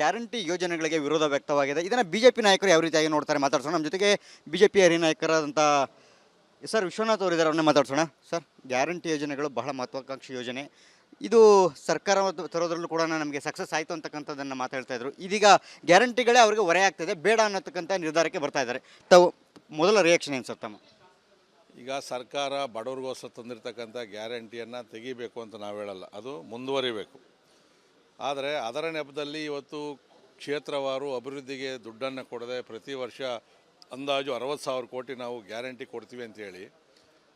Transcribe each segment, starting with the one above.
Guarantee ಯೋಜನೆಗಳಿಗೆ ವಿರೋಧ ವ್ಯಕ್ತವಾಗಿದೆ. ಇದನ್ನು ಬಿಜೆಪಿ ನಾಯಕರು ಯಾವ ರೀತಿಯಾಗಿ ನೋಡ್ತಾರೆ ಮಾತಾಡ್ಸೋಣ. ನಮ್ಮ ಜೊತೆಗೆ ಬಿಜೆಪಿ ಹಿರಿಯ ನಾಯಕರಾದಂಥ ಸರ್ ವಿಶ್ವನಾಥ್ ಅವರು ಇದ್ದಾರೆ ಅವ್ರನ್ನೇ ಮಾತಾಡ್ಸೋಣ. ಸರ್, ಗ್ಯಾರಂಟಿ ಯೋಜನೆಗಳು ಬಹಳ ಮಹತ್ವಾಕಾಂಕ್ಷಿ ಯೋಜನೆ. ಇದು ಸರ್ಕಾರ ತರೋದ್ರಲ್ಲೂ ಕೂಡ ನಮಗೆ ಸಕ್ಸಸ್ ಆಯಿತು ಅಂತಕ್ಕಂಥದ್ದನ್ನು ಮಾತಾಡ್ತಾ ಇದ್ರು. ಇದೀಗ ಗ್ಯಾರಂಟಿಗಳೇ ಅವರಿಗೆ ಹೊರೆ ಆಗ್ತದೆ. ಬೇಡ ಅನ್ನತಕ್ಕಂಥ ನಿರ್ಧಾರಕ್ಕೆ ಬರ್ತಾ ಇದ್ದಾರೆ. ತಾವು ಮೊದಲ ರಿಯಾಕ್ಷನ್ ಏನು ಸರ್ ತಮ್ಮ? ಈಗ ಸರ್ಕಾರ ಬಡವ್ರಿಗೋಸ್ಕರ ತಂದಿರತಕ್ಕಂಥ ಗ್ಯಾರಂಟಿಯನ್ನು ತೆಗಿಬೇಕು ಅಂತ ನಾವು ಹೇಳಲ್ಲ. ಅದು ಮುಂದುವರಿಬೇಕು. ಆದರೆ ಅದರ ನೆಪದಲ್ಲಿ ಇವತ್ತು ಕ್ಷೇತ್ರವಾರು ಅಭಿವೃದ್ಧಿಗೆ ದುಡ್ಡನ್ನು ಕೊಡದೆ ಪ್ರತಿ ವರ್ಷ ಅಂದಾಜು ಅರವತ್ತು ಸಾವಿರ ಕೋಟಿ ನಾವು ಗ್ಯಾರಂಟಿ ಕೊಡ್ತೀವಿ ಅಂತೇಳಿ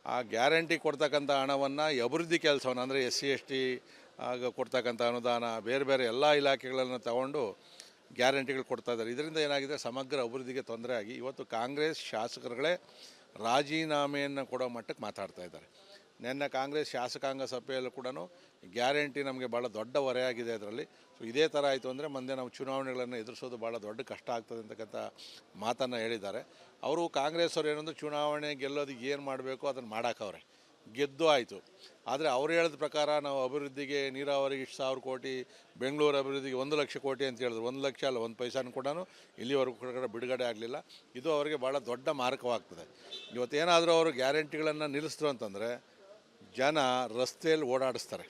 ಆ ಗ್ಯಾರಂಟಿ ಕೊಡ್ತಕ್ಕಂಥ ಹಣವನ್ನು ಅಭಿವೃದ್ಧಿ ಕೆಲಸವನ್ನು, ಅಂದರೆ ಎಸ್ ಸಿ, ಎಸ್ ಟಿ, ಆಗ ಕೊಡ್ತಕ್ಕಂಥ ಅನುದಾನ, ಬೇರೆ ಬೇರೆ ಎಲ್ಲ ಇಲಾಖೆಗಳನ್ನು ತಗೊಂಡು ಗ್ಯಾರಂಟಿಗಳು ಕೊಡ್ತಾ ಇದ್ದಾರೆ. ಇದರಿಂದ ಏನಾಗಿದೆ? ಸಮಗ್ರ ಅಭಿವೃದ್ಧಿಗೆ ತೊಂದರೆ ಇವತ್ತು ಕಾಂಗ್ರೆಸ್ ಶಾಸಕರುಗಳೇ ರಾಜೀನಾಮೆಯನ್ನು ಕೊಡೋ ಮಟ್ಟಕ್ಕೆ ಮಾತಾಡ್ತಾ ಇದ್ದಾರೆ. ನಿನ್ನೆ ಕಾಂಗ್ರೆಸ್ ಶಾಸಕಾಂಗ ಸಭೆಯಲ್ಲೂ ಕೂಡ ಗ್ಯಾರಂಟಿ ನಮಗೆ ಭಾಳ ದೊಡ್ಡ ಹೊರೆಯಾಗಿದೆ ಅದರಲ್ಲಿ. ಸೊ ಇದೇ ಥರ ಆಯಿತು ಅಂದರೆ ಮುಂದೆ ನಾವು ಚುನಾವಣೆಗಳನ್ನು ಎದುರಿಸೋದು ಭಾಳ ದೊಡ್ಡ ಕಷ್ಟ ಆಗ್ತದೆ ಅಂತಕ್ಕಂಥ ಮಾತನ್ನು ಹೇಳಿದ್ದಾರೆ. ಅವರು ಕಾಂಗ್ರೆಸ್ ಅವ್ರು ಏನಂದ್ರೆ ಚುನಾವಣೆ ಗೆಲ್ಲೋದಕ್ಕೆ ಏನು ಮಾಡಬೇಕು ಅದನ್ನು ಮಾಡೋಕ್ಕವ್ರೆ ಗೆದ್ದು ಆಯಿತು. ಆದರೆ ಅವ್ರು ಹೇಳಿದ ಪ್ರಕಾರ ನಾವು ಅಭಿವೃದ್ಧಿಗೆ ನೀರಾವರಿಗೆ ಇಷ್ಟು ಸಾವಿರ ಕೋಟಿ, ಬೆಂಗಳೂರು ಅಭಿವೃದ್ಧಿಗೆ ಒಂದು ಲಕ್ಷ ಕೋಟಿ ಅಂತ ಹೇಳಿದ್ರು. ಒಂದು ಲಕ್ಷ ಅಲ್ಲ, ಒಂದು ಪೈಸಾನು ಕೂಡ ಇಲ್ಲಿವರೆಗೂ ಕೂಡ ಬಿಡುಗಡೆ ಆಗಲಿಲ್ಲ. ಇದು ಅವರಿಗೆ ಭಾಳ ದೊಡ್ಡ ಮಾರಕವಾಗ್ತದೆ ಇವತ್ತೇನಾದರೂ ಅವರು ಗ್ಯಾರಂಟಿಗಳನ್ನು ನಿಲ್ಲಿಸಿದ್ರು ಅಂತಂದರೆ ಜನ ರಸ್ತೆಯಲ್ಲಿ ಓಡಾಡಿಸ್ತಾರೆ.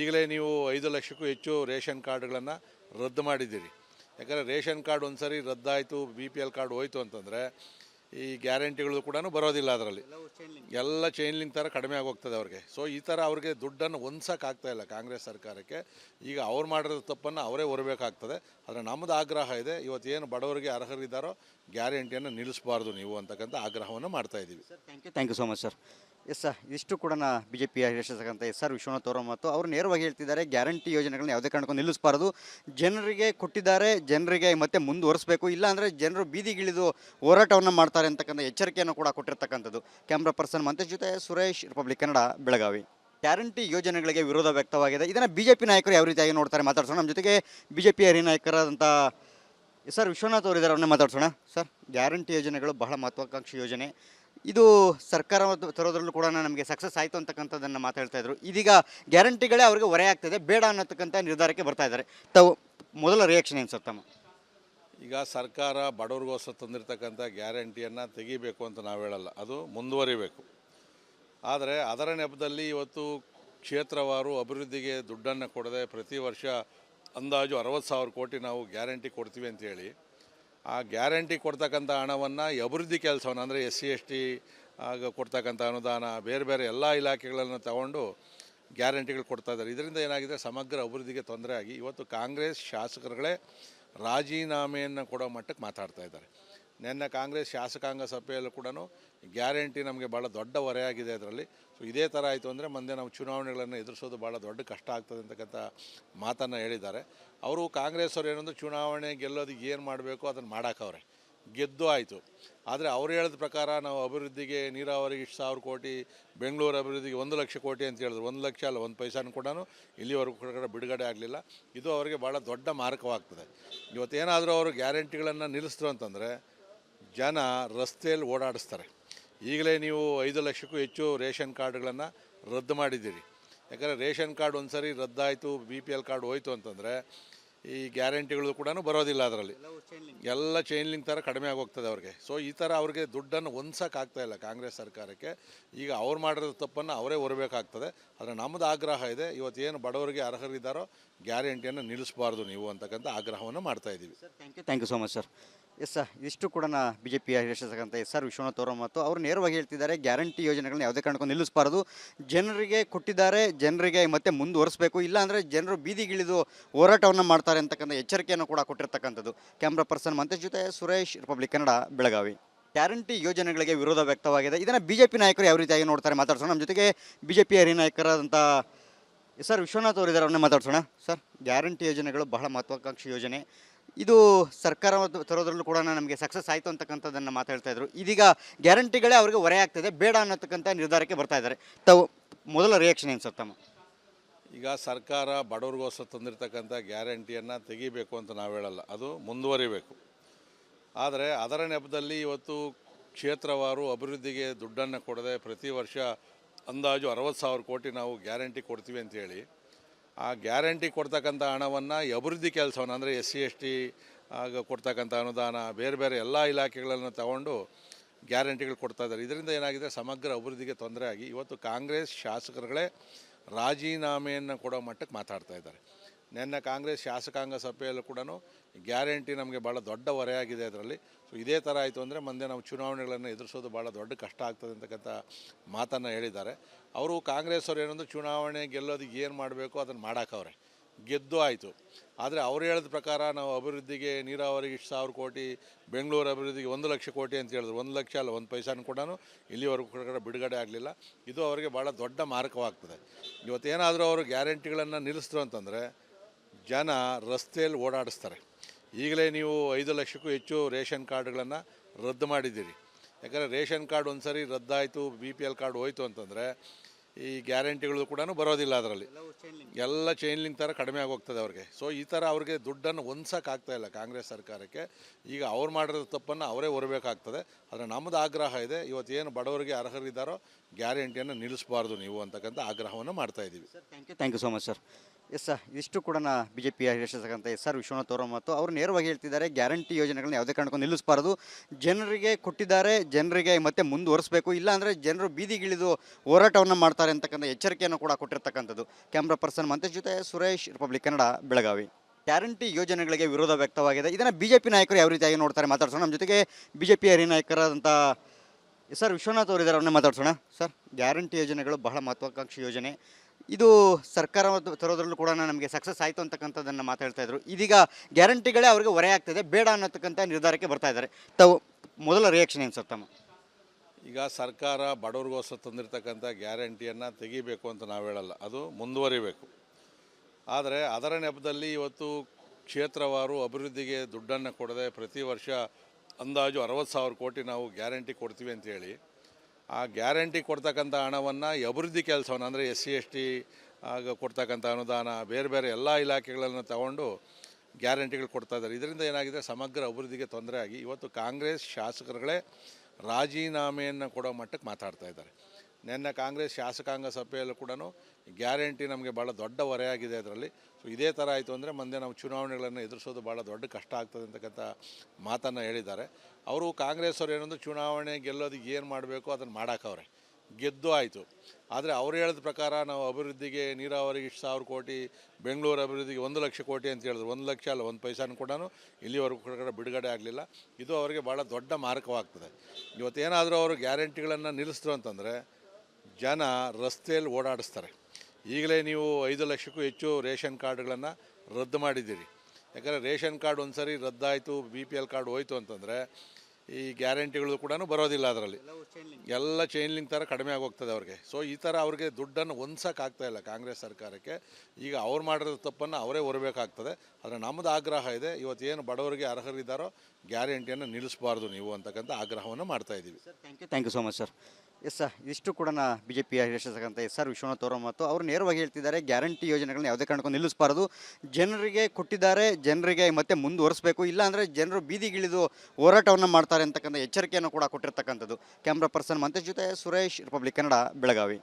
ಈಗಲೇ ನೀವು ಐದು ಲಕ್ಷಕ್ಕೂ ಹೆಚ್ಚು ರೇಷನ್ ಕಾರ್ಡ್ಗಳನ್ನು ರದ್ದು ಮಾಡಿದ್ದೀರಿ. ಯಾಕಂದರೆ ರೇಷನ್ ಕಾರ್ಡ್ ಒಂದು ಸರಿ ರದ್ದಾಯಿತು, ಬಿ ಪಿ ಎಲ್ ಕಾರ್ಡ್ ಹೋಯಿತು ಅಂತಂದರೆ ಈ ಗ್ಯಾರಂಟಿಗಳು ಕೂಡ ಬರೋದಿಲ್ಲ ಅದರಲ್ಲಿ. ಎಲ್ಲ ಚೈನ್ ಲಿಂಕ್ ಥರ ಕಡಿಮೆ ಆಗೋಗ್ತದೆ ಅವ್ರಿಗೆ. ಸೊ ಈ ಥರ ಅವ್ರಿಗೆ ದುಡ್ಡನ್ನು ಹೊಂದ್ಸೋಕ್ಕಾಗ್ತಾ ಇಲ್ಲ ಕಾಂಗ್ರೆಸ್ ಸರ್ಕಾರಕ್ಕೆ. ಈಗ ಅವ್ರು ಮಾಡಿರೋ ತಪ್ಪನ್ನು ಅವರೇ ಹೊರಬೇಕಾಗ್ತದೆ. ಆದರೆ ನಮ್ಮದು ಆಗ್ರಹ ಇದೆ, ಇವತ್ತೇನು ಬಡವರಿಗೆ ಅರ್ಹರಿದ್ದಾರೋ ಗ್ಯಾರಂಟಿಯನ್ನು ನಿಲ್ಲಿಸಬಾರ್ದು ನೀವು ಅಂತಕ್ಕಂಥ ಆಗ್ರಹವನ್ನು ಮಾಡ್ತಾ ಇದ್ದೀವಿ. Thank you thank you so much sir yes, sir. ಇಷ್ಟು ಕೂಡ ಬಿ ಜೆ ಪಿಯ ಶಾಸಕರಂತ ಎಸ್ ಆರ್ ವಿಶ್ವನಾಥ್ ಅವರು ಮತ್ತು ಅವರು ನೇರವಾಗಿ ಹೇಳ್ತಿದ್ದಾರೆ, ಗ್ಯಾರಂಟಿ ಯೋಜನೆಗಳನ್ನ ಯಾವುದೇ ಕಾರಣಕ್ಕೂ ನಿಲ್ಲಿಸಬಾರದು. ಜನರಿಗೆ ಕೊಟ್ಟಿದ್ದಾರೆ, ಜನರಿಗೆ ಮತ್ತೆ ಮುಂದುವರಿಸಬೇಕು. ಇಲ್ಲಾಂದರೆ ಜನರು ಬೀದಿಗಿಳಿದು ಹೋರಾಟವನ್ನು ಮಾಡ್ತಾರೆ ಅಂತಕ್ಕಂಥ ಎಚ್ಚರಿಕೆಯನ್ನು ಕೂಡ ಕೊಟ್ಟಿರ್ತಕ್ಕಂಥದ್ದು. ಕ್ಯಾಮ್ರಾ ಪರ್ಸನ್ ಮಂತೇಶ್ ಜೊತೆ ಸುರೇಶ್ ರಿಪಬ್ಲಿಕ್ ಕನ್ನಡ ಬೆಳಗಾವಿ. ಗ್ಯಾರಂಟಿ ಯೋಜನೆಗಳಿಗೆ ವಿರೋಧ ವ್ಯಕ್ತವಾಗಿದೆ. ಇದನ್ನು ಬಿ ಜೆ ಪಿ ನಾಯಕರು ಯಾವ ರೀತಿಯಾಗಿ ನೋಡ್ತಾರೆ ಮಾತಾಡ್ಸೋಣ. ನಮ್ಮ ಜೊತೆಗೆ ಬಿ ಜೆ ಪಿ ಹಿರಿಯ ನಾಯಕರಾದಂಥ ಸರ್ ವಿಶ್ವನಾಥ್ ಅವರಿದ್ದಾರೆ, ಅವ್ರನ್ನೇ ಮಾತಾಡ್ಸೋಣ. ಸರ್, ಗ್ಯಾರಂಟಿ ಯೋಜನೆಗಳು ಬಹಳ ಮಹತ್ವಾಕಾಂಕ್ಷಿ ಯೋಜನೆ. ಇದು ಸರ್ಕಾರ ತರೋದ್ರಲ್ಲೂ ಕೂಡ ನಮಗೆ ಸಕ್ಸಸ್ ಆಯಿತು ಅಂತಕ್ಕಂಥದ್ದನ್ನು ಮಾತಾಡ್ತಾ ಇದ್ರು. ಇದೀಗ ಗ್ಯಾರಂಟಿಗಳೇ ಅವರಿಗೆ ಹೊರೆ ಆಗ್ತದೆ, ಬೇಡ ಅನ್ನತಕ್ಕಂಥ ನಿರ್ಧಾರಕ್ಕೆ ಬರ್ತಾ ಇದ್ದಾರೆ. ತಾವು ಮೊದಲ ರಿಯಾಕ್ಷನ್ ಏನು ಸರ್ ತಮ್ಮ? ಈಗ ಸರ್ಕಾರ ಬಡವ್ರಿಗೋಸ್ಕರ ತಂದಿರತಕ್ಕಂಥ ಗ್ಯಾರಂಟಿಯನ್ನು ತೆಗಿಬೇಕು ಅಂತ ನಾವು ಹೇಳಲ್ಲ, ಅದು ಮುಂದುವರಿಬೇಕು. ಆದರೆ ಅದರ ನೆಪದಲ್ಲಿ ಇವತ್ತು ಕ್ಷೇತ್ರವಾರು ಅಭಿವೃದ್ಧಿಗೆ ದುಡ್ಡನ್ನು ಕೊಡದೆ ಪ್ರತಿ ವರ್ಷ ಅಂದಾಜು ಅರವತ್ತು ಸಾವಿರ ಕೋಟಿ ನಾವು ಗ್ಯಾರಂಟಿ ಕೊಡ್ತೀವಿ ಅಂತೇಳಿ ಆ ಗ್ಯಾರಂಟಿ ಕೊಡ್ತಕ್ಕಂಥ ಹಣವನ್ನು ಅಭಿವೃದ್ಧಿ ಕೆಲಸವನ್ನು, ಅಂದರೆ ಎಸ್ ಸಿ, ಎಸ್ ಟಿ, ಆಗ ಕೊಡ್ತಕ್ಕಂಥ ಅನುದಾನ, ಬೇರೆ ಬೇರೆ ಎಲ್ಲ ಇಲಾಖೆಗಳನ್ನು ತಗೊಂಡು ಗ್ಯಾರಂಟಿಗಳು ಕೊಡ್ತಾ ಇದ್ದಾರೆ. ಇದರಿಂದ ಏನಾಗಿದೆ? ಸಮಗ್ರ ಅಭಿವೃದ್ಧಿಗೆ ತೊಂದರೆ ಆಗಿ ಇವತ್ತು ಕಾಂಗ್ರೆಸ್ ಶಾಸಕರುಗಳೇ ರಾಜೀನಾಮೆಯನ್ನು ಕೊಡೋ ಮಟ್ಟಕ್ಕೆ ಮಾತಾಡ್ತಾ ಇದ್ದಾರೆ. ನಿನ್ನೆ ಕಾಂಗ್ರೆಸ್ ಶಾಸಕಾಂಗ ಸಭೆಯಲ್ಲೂ ಕೂಡ ಗ್ಯಾರಂಟಿ ನಮಗೆ ಭಾಳ ದೊಡ್ಡ ಹೊರೆಯಾಗಿದೆ ಅದರಲ್ಲಿ. ಸೊ ಇದೇ ಥರ ಆಯಿತು ಅಂದರೆ ಮುಂದೆ ನಾವು ಚುನಾವಣೆಗಳನ್ನು ಎದುರಿಸೋದು ಭಾಳ ದೊಡ್ಡ ಕಷ್ಟ ಆಗ್ತದೆ ಅಂತಕ್ಕಂಥ ಮಾತನ್ನು ಹೇಳಿದ್ದಾರೆ. ಅವರು ಕಾಂಗ್ರೆಸ್ ಅವ್ರು ಏನಂದ್ರೆ ಚುನಾವಣೆ ಗೆಲ್ಲೋದಕ್ಕೆ ಏನು ಮಾಡಬೇಕು ಅದನ್ನು ಮಾಡೋಕ್ಕವ್ರೆ ಗೆದ್ದು ಆಯಿತು. ಆದರೆ ಅವ್ರು ಹೇಳಿದ ಪ್ರಕಾರ ನಾವು ಅಭಿವೃದ್ಧಿಗೆ ನೀರಾವರಿಗೆ ಇಷ್ಟು ಸಾವಿರ ಕೋಟಿ, ಬೆಂಗಳೂರು ಅಭಿವೃದ್ಧಿಗೆ ಒಂದು ಲಕ್ಷ ಕೋಟಿ ಅಂತ ಹೇಳಿದ್ರು. ಒಂದು ಲಕ್ಷ ಅಲ್ಲ, ಒಂದು ಪೈಸಾನು ಕೂಡ ಇಲ್ಲಿವರೆಗೂ ಕೂಡ ಬಿಡುಗಡೆ ಆಗಲಿಲ್ಲ. ಇದು ಅವರಿಗೆ ಭಾಳ ದೊಡ್ಡ ಮಾರಕವಾಗ್ತದೆ ಇವತ್ತೇನಾದರೂ ಅವರು ಗ್ಯಾರಂಟಿಗಳನ್ನು ನಿಲ್ಲಿಸಿದ್ರು ಅಂತಂದರೆ ಜನ ರಸ್ತೆಯಲ್ಲಿ ಓಡಾಡಿಸ್ತಾರೆ. ಈಗಲೇ ನೀವು ಐದು ಲಕ್ಷಕ್ಕೂ ಹೆಚ್ಚು ರೇಷನ್ ಕಾರ್ಡ್ಗಳನ್ನು ರದ್ದು ಮಾಡಿದ್ದೀರಿ. ಯಾಕಂದರೆ ರೇಷನ್ ಕಾರ್ಡ್ ಒಂದು ಸರಿ ರದ್ದಾಯಿತು, ಬಿ ಪಿ ಎಲ್ ಕಾರ್ಡ್ ಹೋಯಿತು ಅಂತಂದರೆ ಈ ಗ್ಯಾರಂಟಿಗಳು ಕೂಡ ಬರೋದಿಲ್ಲ ಅದರಲ್ಲಿ. ಎಲ್ಲ ಚೈನ್ ಲಿಂಕ್ ಥರ ಕಡಿಮೆ ಆಗೋಗ್ತದೆ ಅವ್ರಿಗೆ. ಸೊ ಈ ಥರ ಅವ್ರಿಗೆ ದುಡ್ಡನ್ನು ಹೊಂದ್ಸೋಕ್ಕಾಗ್ತಾ ಇಲ್ಲ ಕಾಂಗ್ರೆಸ್ ಸರ್ಕಾರಕ್ಕೆ. ಈಗ ಅವ್ರು ಮಾಡಿರೋ ತಪ್ಪನ್ನು ಅವರೇ ಹೊರಬೇಕಾಗ್ತದೆ ಆದರೆ ನಮ್ಮದು ಆಗ್ರಹ ಇದೆ, ಇವತ್ತೇನು ಬಡವರಿಗೆ ಅರ್ಹರಿದ್ದಾರೋ ಗ್ಯಾರಂಟಿಯನ್ನು ನಿಲ್ಲಿಸಬಾರ್ದು ನೀವು ಅಂತಕ್ಕಂಥ ಆಗ್ರಹವನ್ನು ಮಾಡ್ತಾ ಇದ್ದೀವಿ. Thank you thank you so much sir yes, sir. ಇಷ್ಟು ಕೂಡ ಬಿ ಜೆ ಶಾಸಕಂತ ಎಸ್ ಆರ್ ವಿಶ್ವನಾಥ್ ಅವರು ಮತ್ತು ಅವರು ನೇರವಾಗಿ ಹೇಳ್ತಿದ್ದಾರೆ, ಗ್ಯಾರಂಟಿ ಯೋಜನೆಗಳನ್ನ ಯಾವುದೇ ಕಾರಣಕ್ಕೂ ನಿಲ್ಲಿಸಬಾರ್ದು. ಜನರಿಗೆ ಕೊಟ್ಟಿದ್ದಾರೆ, ಜನರಿಗೆ ಮತ್ತೆ ಮುಂದುವರಿಸಬೇಕು. ಇಲ್ಲಾಂದರೆ ಜನರು ಬೀದಿಗಿಳಿದು ಹೋರಾಟವನ್ನು ಮಾಡ್ತಾರೆ ಅಂತಕ್ಕಂಥ ಎಚ್ಚರಿಕೆಯನ್ನು ಕೂಡ ಕೊಟ್ಟಿರ್ತಕ್ಕಂಥದ್ದು. ಕ್ಯಾಮ್ರಾ ಪರ್ಸನ್ ಮಂತೇಶ್ ಜೊತೆ ಸುರೇಶ್, ರಿಪಬ್ಲಿಕ್ ಕನ್ನಡ, ಬೆಳಗಾವಿ. ಗ್ಯಾರಂಟಿ ಯೋಜನೆಗಳಿಗೆ ವಿರೋಧ ವ್ಯಕ್ತವಾಗಿದೆ. ಇದನ್ನು ಬಿ ಜೆ ಪಿ ನಾಯಕರು ಯಾವ ರೀತಿಯಾಗಿ ನೋಡ್ತಾರೆ ಮಾತಾಡ್ಸೋಣ. ನಮ್ಮ ಜೊತೆಗೆ ಬಿ ಜೆ ಪಿ ಹಿರಿಯ ನಾಯಕರಾದಂಥ ಸರ್ ವಿಶ್ವನಾಥ್ ಅವರು ಇದ್ದಾರೆ ಅವ್ರನ್ನೇ ಮಾತಾಡ್ಸೋಣ. ಸರ್, ಗ್ಯಾರಂಟಿ ಯೋಜನೆಗಳು ಬಹಳ ಮಹತ್ವಾಕಾಂಕ್ಷಿ ಯೋಜನೆ. ಇದು ಸರ್ಕಾರ ತರೋದ್ರಲ್ಲೂ ಕೂಡ ನಮಗೆ ಸಕ್ಸಸ್ ಆಯಿತು ಅಂತಕ್ಕಂಥದ್ದನ್ನು ಮಾತಾಡ್ತಾ ಇದ್ರು. ಇದೀಗ ಗ್ಯಾರಂಟಿಗಳೇ ಅವರಿಗೆ ಹೊರೆ ಆಗ್ತದೆ, ಬೇಡ ಅನ್ನತಕ್ಕಂಥ ನಿರ್ಧಾರಕ್ಕೆ ಬರ್ತಾ ಇದ್ದಾರೆ. ತಾವು ಮೊದಲ ರಿಯಾಕ್ಷನ್ ಏನು ಸರ್ ತಮ್ಮ? ಈಗ ಸರ್ಕಾರ ಬಡವ್ರಿಗೋಸ್ಕರ ತಂದಿರತಕ್ಕಂಥ ಗ್ಯಾರಂಟಿಯನ್ನು ತೆಗಿಬೇಕು ಅಂತ ನಾವು ಹೇಳಲ್ಲ, ಅದು ಮುಂದುವರಿಬೇಕು. ಆದರೆ ಅದರ ನೆಪದಲ್ಲಿ ಇವತ್ತು ಕ್ಷೇತ್ರವಾರು ಅಭಿವೃದ್ಧಿಗೆ ದುಡ್ಡನ್ನು ಕೊಡದೆ ಪ್ರತಿ ವರ್ಷ ಅಂದಾಜು ಅರವತ್ತು ಸಾವಿರ ಕೋಟಿ ನಾವು ಗ್ಯಾರಂಟಿ ಕೊಡ್ತೀವಿ ಅಂತೇಳಿ ಆ ಗ್ಯಾರಂಟಿ ಕೊಡ್ತಕ್ಕಂಥ ಹಣವನ್ನು ಅಭಿವೃದ್ಧಿ ಕೆಲಸವನ್ನು, ಅಂದರೆ ಎಸ್ ಸಿ, ಎಸ್ ಟಿ, ಆಗ ಕೊಡ್ತಕ್ಕಂಥ ಅನುದಾನ, ಬೇರೆ ಬೇರೆ ಎಲ್ಲ ಇಲಾಖೆಗಳನ್ನು ತಗೊಂಡು ಗ್ಯಾರಂಟಿಗಳು ಕೊಡ್ತಾ ಇದ್ದಾರೆ. ಇದರಿಂದ ಏನಾಗಿದೆ? ಸಮಗ್ರ ಅಭಿವೃದ್ಧಿಗೆ ತೊಂದರೆ ಇವತ್ತು ಕಾಂಗ್ರೆಸ್ ಶಾಸಕರುಗಳೇ ರಾಜೀನಾಮೆಯನ್ನು ಕೊಡೋ ಮಟ್ಟಕ್ಕೆ ಮಾತಾಡ್ತಾ ಇದ್ದಾರೆ. ನಿನ್ನೆ ಕಾಂಗ್ರೆಸ್ ಶಾಸಕಾಂಗ ಸಭೆಯಲ್ಲೂ ಕೂಡ ಗ್ಯಾರಂಟಿ ನಮಗೆ ಭಾಳ ದೊಡ್ಡ ಹೊರೆಯಾಗಿದೆ ಅದರಲ್ಲಿ. ಸೊ ಇದೇ ಥರ ಆಯಿತು ಅಂದರೆ ಮುಂದೆ ನಾವು ಚುನಾವಣೆಗಳನ್ನು ಎದುರಿಸೋದು ಭಾಳ ದೊಡ್ಡ ಕಷ್ಟ ಆಗ್ತದೆ ಅಂತಕ್ಕಂಥ ಮಾತನ್ನು ಹೇಳಿದ್ದಾರೆ. ಅವರು ಕಾಂಗ್ರೆಸ್ ಅವ್ರು ಏನಂದ್ರೆ ಚುನಾವಣೆ ಗೆಲ್ಲೋದಕ್ಕೆ ಏನು ಮಾಡಬೇಕು ಅದನ್ನು ಮಾಡೋಕ್ಕವ್ರೆ ಗೆದ್ದು ಆಯಿತು. ಆದರೆ ಅವ್ರು ಹೇಳಿದ ಪ್ರಕಾರ ನಾವು ಅಭಿವೃದ್ಧಿಗೆ ನೀರಾವರಿಗೆ ಇಷ್ಟು ಸಾವಿರ ಕೋಟಿ, ಬೆಂಗಳೂರು ಅಭಿವೃದ್ಧಿಗೆ ಒಂದು ಲಕ್ಷ ಕೋಟಿ ಅಂತ ಹೇಳಿದ್ರು. ಒಂದು ಲಕ್ಷ ಅಲ್ಲ, ಒಂದು ಪೈಸಾನು ಕೂಡ ಇಲ್ಲಿವರೆಗೂ ಕೂಡ ಬಿಡುಗಡೆ ಆಗಲಿಲ್ಲ. ಇದು ಅವರಿಗೆ ಭಾಳ ದೊಡ್ಡ ಮಾರಕವಾಗ್ತದೆ ಇವತ್ತೇನಾದರೂ ಅವರು ಗ್ಯಾರಂಟಿಗಳನ್ನು ನಿಲ್ಲಿಸಿದ್ರು ಅಂತಂದರೆ ಜನ ರಸ್ತೆಯಲ್ಲಿ ಓಡಾಡಿಸ್ತಾರೆ. ಈಗಲೇ ನೀವು ಐದು ಲಕ್ಷಕ್ಕೂ ಹೆಚ್ಚು ರೇಷನ್ ಕಾರ್ಡ್ಗಳನ್ನು ರದ್ದು ಮಾಡಿದ್ದೀರಿ. ಯಾಕಂದರೆ ರೇಷನ್ ಕಾರ್ಡ್ ಒಂದು ಸರಿ ರದ್ದಾಯಿತು, ಬಿ ಪಿ ಎಲ್ ಕಾರ್ಡ್ ಹೋಯಿತು ಅಂತಂದರೆ ಈ ಗ್ಯಾರಂಟಿಗಳು ಕೂಡ ಬರೋದಿಲ್ಲ ಅದರಲ್ಲಿ. ಎಲ್ಲ ಚೈನ್ ಲಿಂಕ್ ಥರ ಕಡಿಮೆ ಆಗೋಗ್ತದೆ ಅವ್ರಿಗೆ. ಸೊ ಈ ಥರ ಅವ್ರಿಗೆ ದುಡ್ಡನ್ನು ಹೊಂದ್ಸೋಕ್ಕಾಗ್ತಾ ಇಲ್ಲ ಕಾಂಗ್ರೆಸ್ ಸರ್ಕಾರಕ್ಕೆ. ಈಗ ಅವ್ರು ಮಾಡಿರೋ ತಪ್ಪನ್ನು ಅವರೇ ಹೊರಬೇಕಾಗ್ತದೆ ಆದರೆ ನಮ್ಮದು ಆಗ್ರಹ ಇದೆ. ಇವತ್ತೇನು ಬಡವರಿಗೆ ಅರ್ಹರಿದ್ದಾರೋ ಗ್ಯಾರಂಟಿಯನ್ನು ನಿಲ್ಲಿಸಬಾರ್ದು ನೀವು ಅಂತಕ್ಕಂಥ ಆಗ್ರಹವನ್ನು ಮಾಡ್ತಾಯಿದ್ದೀವಿ sir thank you thank you so much sir yes, sir. ಇದಿಷ್ಟು ಕೂಡ ಬಿ ಜೆ ಶಾಸಕರಂತ ಎಸ್ ಆರ್ ವಿಶ್ವನಾಥ್ ಅವರು ಮತ್ತು ಅವರು ನೇರವಾಗಿ ಹೇಳ್ತಿದ್ದಾರೆ, ಗ್ಯಾರಂಟಿ ಯೋಜನೆಗಳನ್ನ ಯಾವುದೇ ಕಾರಣಕ್ಕೂ ನಿಲ್ಲಿಸಬಾರದು. ಜನರಿಗೆ ಕೊಟ್ಟಿದ್ದಾರೆ, ಜನರಿಗೆ ಮತ್ತೆ ಮುಂದುವರಿಸಬೇಕು. ಇಲ್ಲಾಂದರೆ ಜನರು ಬೀದಿಗಿಳಿದು ಹೋರಾಟವನ್ನು ಮಾಡ್ತಾರೆ ಅಂತಕ್ಕಂಥ ಎಚ್ಚರಿಕೆಯನ್ನು ಕೂಡ ಕೊಟ್ಟಿರ್ತಕ್ಕಂಥದ್ದು. ಕ್ಯಾಮ್ರಾ ಪರ್ಸನ್ ಮಂತೇಶ್ ಜೊತೆ ಸುರೇಶ್ ರಿಪಬ್ಲಿಕ್ ಕನ್ನಡ ಬೆಳಗಾವಿ. ಗ್ಯಾರಂಟಿ ಯೋಜನೆಗಳಿಗೆ ವಿರೋಧ ವ್ಯಕ್ತವಾಗಿದೆ. ಇದನ್ನು ಬಿ ಜೆ ಪಿ ನಾಯಕರು ಯಾವ ರೀತಿಯಾಗಿ ನೋಡ್ತಾರೆ ಮಾತಾಡ್ಸೋಣ. ನಮ್ಮ ಜೊತೆಗೆ ಬಿ ಜೆ ಪಿ ಹಿರಿಯ ನಾಯಕರಾದಂಥ ಸರ್ ವಿಶ್ವನಾಥ್ ಅವರು ಇದ್ದಾರೆ, ಅವ್ರನ್ನೇ ಮಾತಾಡ್ಸೋಣ. ಸರ್, ಗ್ಯಾರಂಟಿ ಯೋಜನೆಗಳು ಬಹಳ ಮಹತ್ವಾಕಾಂಕ್ಷಿ ಯೋಜನೆ. ಇದು ಸರ್ಕಾರ ತರೋದ್ರಲ್ಲೂ ಕೂಡ ನಮಗೆ ಸಕ್ಸಸ್ ಆಯಿತು ಅಂತಕ್ಕಂಥದ್ದನ್ನು ಮಾತಾಡ್ತಾ ಇದ್ರು. ಇದೀಗ ಗ್ಯಾರಂಟಿಗಳೇ ಅವರಿಗೆ ಹೊರೆ ಆಗ್ತದೆ, ಬೇಡ ಅನ್ನತಕ್ಕಂಥ ನಿರ್ಧಾರಕ್ಕೆ ಬರ್ತಾ ಇದ್ದಾರೆ. ತಾವು ಮೊದಲ ರಿಯಾಕ್ಷನ್ ಏನು ಸರ್ ತಮ್ಮ? ಈಗ ಸರ್ಕಾರ ಬಡವ್ರಿಗೋಸ್ಕರ ತಂದಿರತಕ್ಕಂಥ ಗ್ಯಾರಂಟಿಯನ್ನು ತೆಗಿಬೇಕು ಅಂತ ನಾವು ಹೇಳಲ್ಲ, ಅದು ಮುಂದುವರಿಬೇಕು. ಆದರೆ ಅದರ ನೆಪದಲ್ಲಿ ಇವತ್ತು ಕ್ಷೇತ್ರವಾರು ಅಭಿವೃದ್ಧಿಗೆ ದುಡ್ಡನ್ನು ಕೊಡದೆ ಪ್ರತಿ ವರ್ಷ ಅಂದಾಜು ಅರವತ್ತು ಸಾವಿರ ಕೋಟಿ ನಾವು ಗ್ಯಾರಂಟಿ ಕೊಡ್ತೀವಿ ಅಂತೇಳಿ ಆ ಗ್ಯಾರಂಟಿ ಕೊಡ್ತಕ್ಕಂಥ ಹಣವನ್ನು ಅಭಿವೃದ್ಧಿ ಕೆಲಸವನ್ನು, ಅಂದರೆ ಎಸ್ ಸಿ, ಎಸ್ ಟಿ, ಆಗ ಕೊಡ್ತಕ್ಕಂಥ ಅನುದಾನ, ಬೇರೆ ಬೇರೆ ಎಲ್ಲ ಇಲಾಖೆಗಳನ್ನು ತಗೊಂಡು ಗ್ಯಾರಂಟಿಗಳು ಕೊಡ್ತಾ ಇದ್ದಾರೆ. ಇದರಿಂದ ಏನಾಗಿದೆ? ಸಮಗ್ರ ಅಭಿವೃದ್ಧಿಗೆ ತೊಂದರೆ ಇವತ್ತು ಕಾಂಗ್ರೆಸ್ ಶಾಸಕರುಗಳೇ ರಾಜೀನಾಮೆಯನ್ನು ಕೊಡೋ ಮಟ್ಟಕ್ಕೆ ಮಾತಾಡ್ತಾ ಇದ್ದಾರೆ. ನಿನ್ನೆ ಕಾಂಗ್ರೆಸ್ ಶಾಸಕಾಂಗ ಸಭೆಯಲ್ಲೂ ಕೂಡ ಗ್ಯಾರಂಟಿ ನಮಗೆ ಭಾಳ ದೊಡ್ಡ ಹೊರೆಯಾಗಿದೆ ಅದರಲ್ಲಿ. ಸೊ ಇದೇ ಥರ ಆಯಿತು ಅಂದರೆ ಮುಂದೆ ನಾವು ಚುನಾವಣೆಗಳನ್ನು ಎದುರಿಸೋದು ಭಾಳ ದೊಡ್ಡ ಕಷ್ಟ ಆಗ್ತದೆ ಅಂತಕ್ಕಂಥ ಮಾತನ್ನು ಹೇಳಿದ್ದಾರೆ. ಅವರು ಕಾಂಗ್ರೆಸ್ ಅವ್ರು ಏನಂದ್ರೆ ಚುನಾವಣೆ ಗೆಲ್ಲೋದಕ್ಕೆ ಏನು ಮಾಡಬೇಕು ಅದನ್ನು ಮಾಡೋಕ್ಕವ್ರೆ ಗೆದ್ದು ಆಯಿತು. ಆದರೆ ಅವ್ರು ಹೇಳಿದ ಪ್ರಕಾರ ನಾವು ಅಭಿವೃದ್ಧಿಗೆ ನೀರಾವರಿಗೆ ಇಷ್ಟು ಸಾವಿರ ಕೋಟಿ, ಬೆಂಗಳೂರು ಅಭಿವೃದ್ಧಿಗೆ ಒಂದು ಲಕ್ಷ ಕೋಟಿ ಅಂತ ಹೇಳಿದ್ರು. ಒಂದು ಲಕ್ಷ ಅಲ್ಲ, ಒಂದು ಪೈಸಾನು ಕೂಡ ಇಲ್ಲಿವರೆಗೂ ಕೂಡ ಬಿಡುಗಡೆ ಆಗಲಿಲ್ಲ. ಇದು ಅವರಿಗೆ ಭಾಳ ದೊಡ್ಡ ಮಾರಕವಾಗ್ತದೆ ಇವತ್ತೇನಾದರೂ ಅವರು ಗ್ಯಾರಂಟಿಗಳನ್ನು ನಿಲ್ಲಿಸಿದ್ರು ಅಂತಂದರೆ ಜನ ರಸ್ತೆಯಲ್ಲಿ ಓಡಾಡಿಸ್ತಾರೆ. ಈಗಲೇ ನೀವು ಐದು ಲಕ್ಷಕ್ಕೂ ಹೆಚ್ಚು ರೇಷನ್ ಕಾರ್ಡ್ಗಳನ್ನು ರದ್ದು ಮಾಡಿದ್ದೀರಿ. ಯಾಕಂದರೆ ರೇಷನ್ ಕಾರ್ಡ್ ಒಂದು ಸರಿ ರದ್ದಾಯಿತು, ಬಿ ಪಿ ಎಲ್ ಕಾರ್ಡ್ ಹೋಯಿತು ಅಂತಂದರೆ ಈ ಗ್ಯಾರಂಟಿಗಳು ಕೂಡ ಬರೋದಿಲ್ಲ ಅದರಲ್ಲಿ. ಎಲ್ಲ ಚೈನ್ ಲಿಂಕ್ ಥರ ಕಡಿಮೆ ಆಗೋಗ್ತದೆ ಅವ್ರಿಗೆ. ಸೊ ಈ ಥರ ಅವ್ರಿಗೆ ದುಡ್ಡನ್ನು ಹೊಂದ್ಸೋಕ್ಕಾಗ್ತಾ ಇಲ್ಲ ಕಾಂಗ್ರೆಸ್ ಸರ್ಕಾರಕ್ಕೆ. ಈಗ ಅವ್ರು ಮಾಡಿರೋ ತಪ್ಪನ್ನು ಅವರೇ ಹೊರಬೇಕಾಗ್ತದೆ ಆದರೆ ನಮ್ಮದು ಆಗ್ರಹ ಇದೆ, ಇವತ್ತೇನು ಬಡವರಿಗೆ ಅರ್ಹರಿದ್ದಾರೋ ಗ್ಯಾರಂಟಿಯನ್ನು ನಿಲ್ಲಿಸಬಾರ್ದು ನೀವು ಅಂತಕ್ಕಂಥ ಆಗ್ರಹವನ್ನು ಮಾಡ್ತಾ ಇದ್ದೀವಿ thank you thank you so much sir yes, sir. ಇದಿಷ್ಟು ಕೂಡ ಬಿ ಜೆ ಪಿಯ ಶಾಸಕರಂತ ಎಸ್ ಆರ್ ವಿಶ್ವನಾಥ್ ಅವರು ಮತ್ತು ಅವರು ನೇರವಾಗಿ ಹೇಳ್ತಿದ್ದಾರೆ, ಗ್ಯಾರಂಟಿ ಯೋಜನೆಗಳನ್ನ ಯಾವುದೇ ಕಾರಣಕ್ಕೂ ನಿಲ್ಲಿಸಬಾರದು. ಜನರಿಗೆ ಕೊಟ್ಟಿದ್ದಾರೆ, ಜನರಿಗೆ ಮತ್ತೆ ಮುಂದುವರಿಸಬೇಕು. ಇಲ್ಲಾಂದರೆ ಜನರು ಬೀದಿಗಿಳಿದು ಹೋರಾಟವನ್ನು ಮಾಡ್ತಾರೆ ಅಂತಕ್ಕಂಥ ಎಚ್ಚರಿಕೆಯನ್ನು ಕೂಡ ಕೊಟ್ಟಿರ್ತಕ್ಕಂಥದ್ದು. ಕ್ಯಾಮ್ರಾ ಪರ್ಸನ್ ಮಂತೇಶ್ ಜೊತೆ ಸುರೇಶ್, ರಿಪಬ್ಲಿಕ್ ಕನ್ನಡ, ಬೆಳಗಾವಿ.